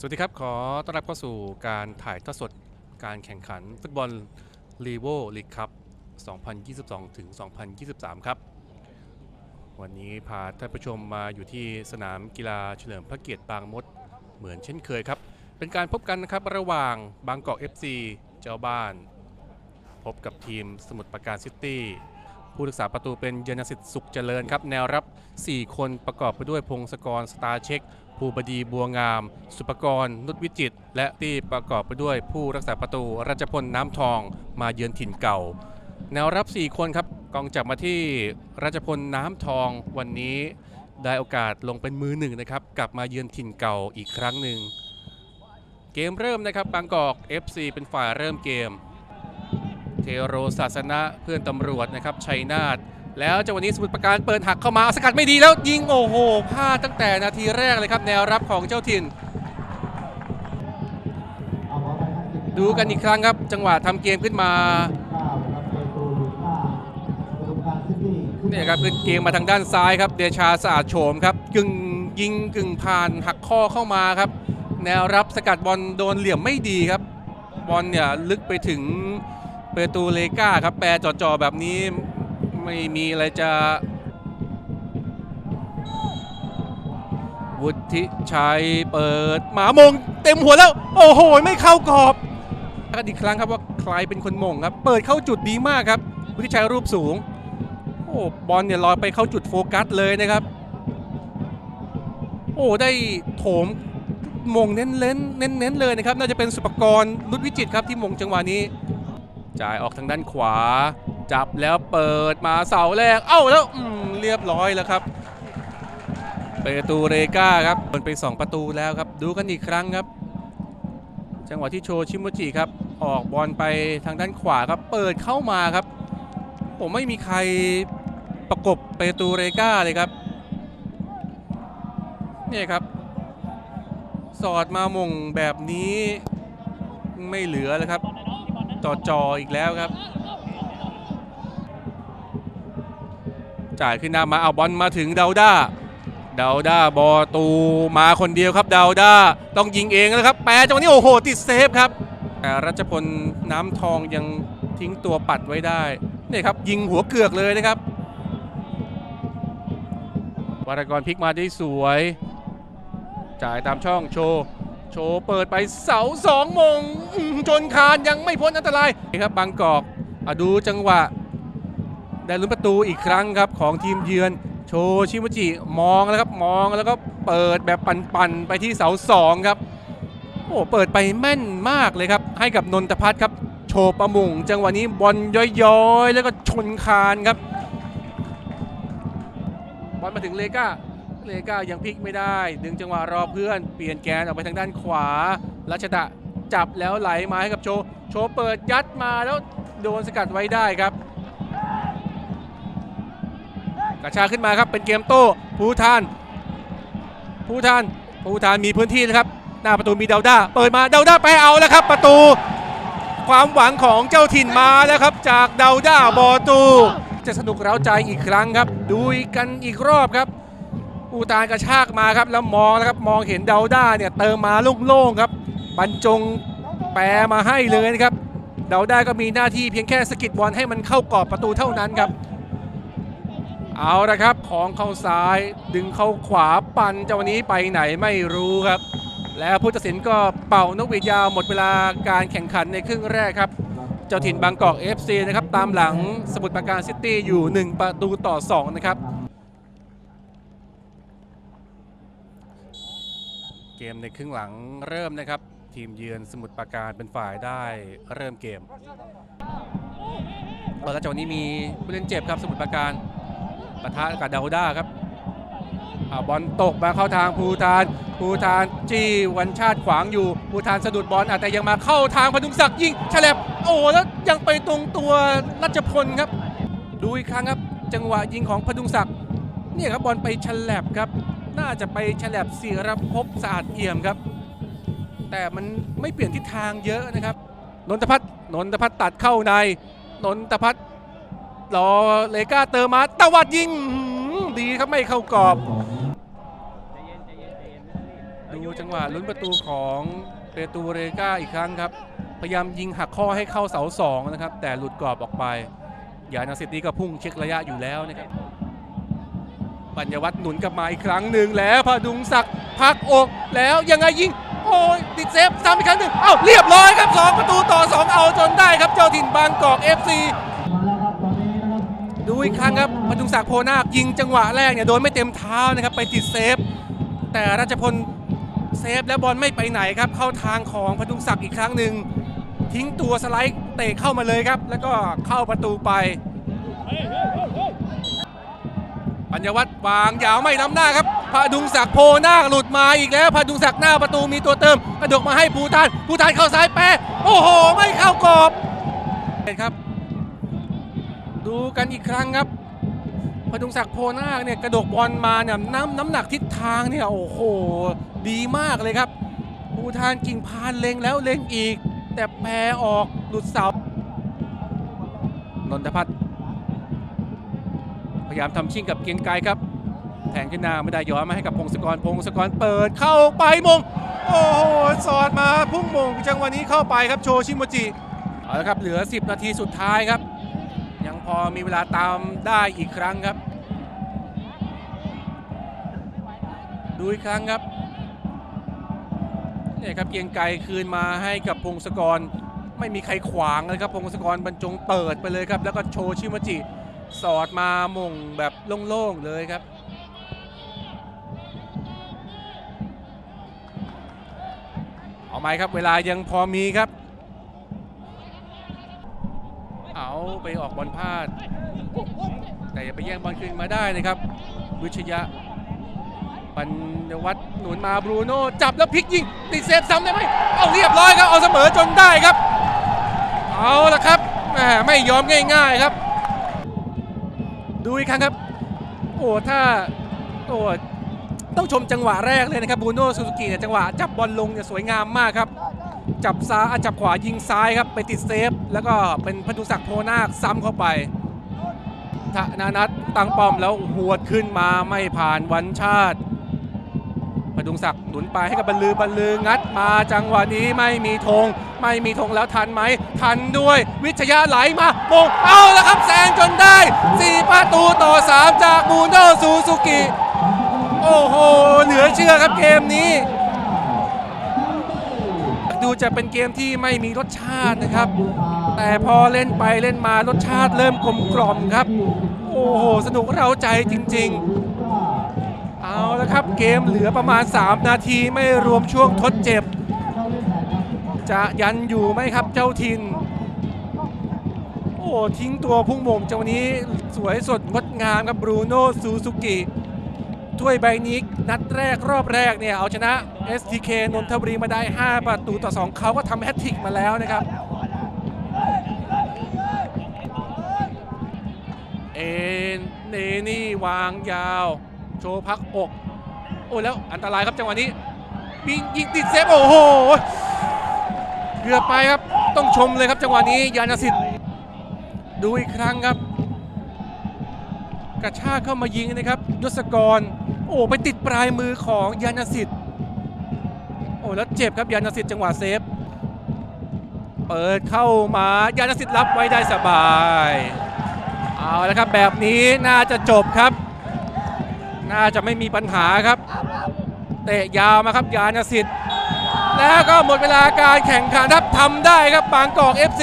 สวัสดีครับ ขอต้อนรับเข้าสู่การถ่ายทอดสดการแข่งขันฟุตบอลลีโวลีกคัพ2022 ถึง 2023 ครับ วันนี้พาท่านผู้ชมมาอยู่ที่สนามกีฬาเฉลิมพระเกียรติบางมด เหมือนเช่นเคยครับ เป็นการพบกันนะครับระหว่างบางกอก FC เจ้าบ้าน พบกับทีมสมุทรปราการซิตี้ผู้รักษาประตูเป็นเยนสิทธิ์สุขเจริญครับ แนวรับ 4 คนประกอบไปด้วยพงศกรสตาร์เช็ค ภูบดีบัวงาม สุปกรณ์นุชวิจิต และที่ประกอบไปด้วยผู้รักษาประตูรัชพลน้ำทองมาเยือนถิ่นเก่า แนวรับ 4 คนครับกองจับมาที่รัชพลน้ำทองวันนี้ได้โอกาสลงเป็นมือหนึ่งนะครับ กลับมาเยือนถิ่นเก่าอีกครั้งหนึ่ง เกมเริ่มนะครับบางกอก FC เป็นฝ่ายเริ่มเกม เทโรศาสนะเพื่อนตำรวจนะครับชัยนาท แล้วจังหวะนี้สมุทรปราการเปิดหักเข้ามาสกัดไม่ดีแล้วยิงโอ้โหพลาดตั้งแต่นาทีแรกเลยครับ แนวรับของเจ้าถิ่น ดูกันอีกครั้งครับ จังหวะทำเกมขึ้นมาเนี่ยครับขึ้นเกมมาทางด้านซ้ายครับ เดชาสะอาดโฉมครับกึ่งยิงกึ่งผ่านหักข้อเข้ามาครับ แนวรับสกัดบอลโดนเหลี่ยมไม่ดีครับ บอลเนี่ยลึกไปถึงเปตูเลกาครับแปรจ่อๆแบบนี้ ไม่มีอะไรจะวุฒิชัยเปิดหมามงเต็มหัวแล้ว โอ้โห ไม่เข้ากรอบกันอีกครั้งครับว่าใครเป็นคนมงครับ เปิดเข้าจุดดีมากครับ วุฒิชัยรูปสูง โอ้บอลเนี่ยลอยไปเข้าจุดโฟกัสเลยนะครับ โอ้ได้โถมมงเน้นเน้นเน้นเน้นเลยนะครับ น่าจะเป็นสุปกรณ์นุชวิจิตครับที่มงจังหวะนี้ จ่ายออกทางด้านขวา จับแล้วเปิดมาเสาแรก เอ้าแล้วเรียบร้อยแล้วครับประตูเรกาครับโดนไป 2 ประตูแล้วครับ ดูกันอีกครั้งครับ จังหวะที่โชชิโมจิครับ ออกบอลไปทางด้านขวาครับ เปิดเข้ามาครับ ผมไม่มีใครประกบประตูเรกาเลยครับนี่ครับ สอดมามงแบบนี้ไม่เหลือแล้วครับ ต่อจออีกแล้วครับ จ่ายขึ้นหน้ามาเอาบอลมาถึงเดาด้าเดาด้าบอตูมาคนเดียวครับเดาด้าต้องยิงเองแล้วครับแปรจังหวะนี้โอ้โห ติดเซฟครับแต่รัชพลน้ำทองยังทิ้งตัวปัดไว้ได้นี่ครับยิงหัวเกือกเลยนะครับวารากรพลิกมาได้สวย จ่ายตามช่องโชว์โชว์เปิดไปเสาสองมงจนคานยังไม่พ้นอันตรายนี่ครับบางกอกอดูจังหวะ ได้ลุ้นประตูอีกครั้งครับของทีมเยือน โชชิมุจิมองแล้วครับมองแล้วก็เปิดแบบปั่นๆไปที่เสาสองครับ โอ้เปิดไปแม่นมากเลยครับ ให้กับนนทพัฒน์ครับ โชว์ประมุงจังหวะนี้บอลย้อยๆ แล้วก็ชนคานครับบอลมาถึงเลกาเลกายังพลิกไม่ได้ ดึงจังหวะรอเพื่อนเปลี่ยนแกนออกไปทางด้านขวารัชดะจับแล้วไหลมาให้กับโช โชเปิดยัดมาแล้วโดนสกัดไว้ได้ครับ กระชากขึ้นมาครับเป็นเกมโต้ภูทานภูทานภูทานมีพื้นที่นะครับ หน้าประตูมีเดาด้าเปิดมาเดาด้าไปเอาแล้วครับ ประตู ความหวังของเจ้าถิ่นมาแล้วครับ จากเดาด้าบอตู จะสนุกเร้าใจอีกครั้งครับ ดูกันอีกรอบครับภูทานกระชากมาครับแล้วมองนะครับมองเห็นเดาด้าเนี่ยเติมมาโล่งๆครับบรรจงแปรมาให้เลยนะครับเดาด้าก็มีหน้าที่เพียงแค่สกิดบอลให้มันเข้ากรอบประตูเท่านั้นครับ เอาละครับของเข้าซ้ายดึงเข้าขวาปั่นเจ้าวันนี้ไปไหนไม่รู้ครับ แล้วผู้ตัดสินก็เป่านกหวีดยาวหมดเวลาการแข่งขันในครึ่งแรกครับ เจ้าถิ่นบางกอก FC นะครับตามหลังสมุทรปราการซิตี้อยู่ 1 ประตูต่อ 2 นะครับ เกมในครึ่งหลังเริ่มนะครับ ทีมเยือนสมุทรปราการเป็นฝ่ายได้เริ่มเกมเออแล้วจังหวะนี้มีผู้เล่นเจ็บครับสมุทรปราการ ปะทะกับดาวด้าครับอบอลตกมาเข้าทางภูทานภูทานจี้วันชาติขวางอยู่ภูทานสะดุดบอลแต่ยังมาเข้าทางพดุงศักดิ์ยิงฉลับโอ้แล้วยังไปตรงตัวรัชพลครับ ดูอีกครั้งครับ จังหวะยิงของพดุงศักดิ์เนี่ยครับบอลไปฉลับครับ น่าจะไปฉลับเสียรภพสะอาดเอี่ยมครับ แต่มันไม่เปลี่ยนทิศทางเยอะนะครับนนทพัฒนนนทพัฒตัดเข้าในนนทพัฒ รอเลกาเติมมาตวัดยิงดีครับไม่เข้ากรอบ ดูจังหวะลุ้นประตูของเปตูเรกาอีกครั้งครับ พยายามยิงหักข้อให้เข้าเสาสองนะครับ แต่หลุดกรอบออกไปยานาสิตีก็พุ่งเช็คระยะอยู่แล้วนะครับปัญญวัฒน์หนุนกลับมาอีกครั้งหนึ่งแล้วพดุงศักดิ์พักอกแล้วยังไงยิงโอ้ยติดเซฟซ้ำอีกครั้งหนึ่งเอ้าเรียบร้อยครับ 2 ประตูต่อ 2 เอาจนได้ครับ เจ้าถิ่นบางกอก FC ดูอีกครั้งครับพดุงศักดิ์โพนาคยิงจังหวะแรกเนี่ยโดนไม่เต็มเท้านะครับไปติดเซฟ แต่ราชพลเซฟแล้วบอลไม่ไปไหนครับเข้าทางของพดุงศักดิ์อีกครั้งหนึ่งทิ้งตัวสไลด์เตะเข้ามาเลยครับ แล้วก็เข้าประตูไป ปัญญวัฒน์วางยาวไม่ล้ำหน้าครับพดุงศักดิ์โพนาหลุดมาอีกแล้วพดุงศักดิ์หน้าประตูมีตัวเติมกระดกมาให้ภูทานภูทานเข้าซ้ายแปะโอ้โห ไม่เข้ากรอบเห็นครับ ดูกันอีกครั้งครับพดุงศักดิ์โพนาคเนี่ยกระดกบอลมาเนี่ยน้ำน้ำหนักทิศทางเนี่ยโอ้โห ดีมากเลยครับภูทานกิ่งพานเล็งแล้วเล็งอีก แต่แปรออกหลุดเสานนทพัฒน์พยายามทำชิ่งกับเกียงไกรครับ แทงขึ้นหน้าไม่ได้ย้อนมาให้กับพงศกรพงศกรเปิดเข้าไปมง โอ้โหสอดมาพุ่งมงจังวะนี้เข้าไปครับโชชิโมจิเอาละครับเหลือ 10 นาทีสุดท้ายครับ พอมีเวลาตามได้อีกครั้งครับ ดูอีกครั้งครับเนี่ยครับเกียงไกรคืนมาให้กับพงศกร ไม่มีใครขวางเลยครับพงศกรบรรจงเปิดไปเลยครับ แล้วก็โชว์ชิโมจิ สอดมาม่งแบบโล่งๆเลยครับเอาไหมครับเวลายังพอมีครับ เอา ไปออกบอลพลาด แต่อย่าไปแย่งบอลคืนมาได้นะครับ วิชยะปัญวัฒน์หนุนมาบรูโน่จับแล้วพลิกยิงติดเซฟซ้ำได้ไหมเอาเรียบร้อยครับเอาเสมอจนได้ครับ เอาละครับแหมไม่ยอมง่ายๆครับ ดูอีกครั้งครับ โอ้ถ้าโอ้ต้องชมจังหวะแรกเลยนะครับบูโน่ซูซูกิเนี่ยจังหวะจับบอลลงเนี่ยสวยงามมากครับ จับซ้ายอะจับขวายิงซ้ายครับไปติดเซฟ แล้วก็เป็นพันธุศักดิ์โพนาคซ้ำเข้าไปธนานัทตั้งป้อมแล้วหวดขึ้นมาไม่ผ่านวันชาติพดุงศักดิ์หนุนไปให้กับบรรลือบรรลืองัดมาจังหวะนี้ไม่มีธงไม่มีธงแล้วทันไหม ทันด้วยวิทยาไหลมาโมงเอาแล้วครับแซงจนได้ 4 ประตูต่อ 3 จากบูโนซูซูกิ โอ้โห เหลือเชื่อครับเกมนี้ ดูจะเป็นเกมที่ไม่มีรสชาตินะครับ แต่พอเล่นไปเล่นมารสชาติเริ่มกลมกล่อมครับ โอ้โห สนุกเร้าใจจริง ๆ เอาละครับเกมเหลือประมาณ 3 นาทีไม่รวมช่วงทดเจ็บ จะยันอยู่ไหมครับเจ้าทิน โอ้ทิ้งตัวพุ่งมงเจ้านี้สวยสดงดงามครับบรูโน่ซูซูกิ ถ้วยใบนี้นัดแรกรอบแรกเนี่ยเอาชนะ STK นนทบุรีมาได้ 5 ประตูต่อ 2 เขาก็ทำแฮตทริกมาแล้วนะครับ เอนเนนี่วางยาว โชว์พักอก โอ้แล้วอันตรายครับจังหวะนี้บิงยิงติดเซฟ โอ้โหเกือบไปครับต้องชมเลยครับจังหวะนี้ยานสิทธิ์ดูอีกครั้งครับ กระชากเข้ามายิงนะครับยศกร โอ้ไปติดปลายมือของยานสิทธิ์โอ้แล้วเจ็บครับยานสิทธิ์จังหวะเซฟ เปิดเข้ามายานสิทธิ์รับไว้ได้สบายเอาละครับแบบนี้น่าจะจบครับ น่าจะไม่มีปัญหาครับเตะยาวมาครับยานสิทธิ์แล้วก็หมดเวลาการแข่งขันครับทำได้ครับบางกอก FC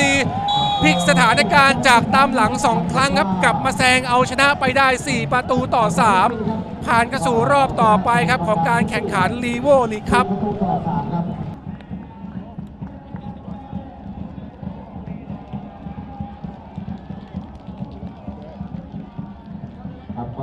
พลิกสถานการณ์จากตามหลัง 2 ครั้งครับกลับมาแซงเอาชนะไปได้ 4 ประตูต่อ 3 ผ่านกระสู่รอบต่อไปครับของการแข่งขันลีโวลีครับ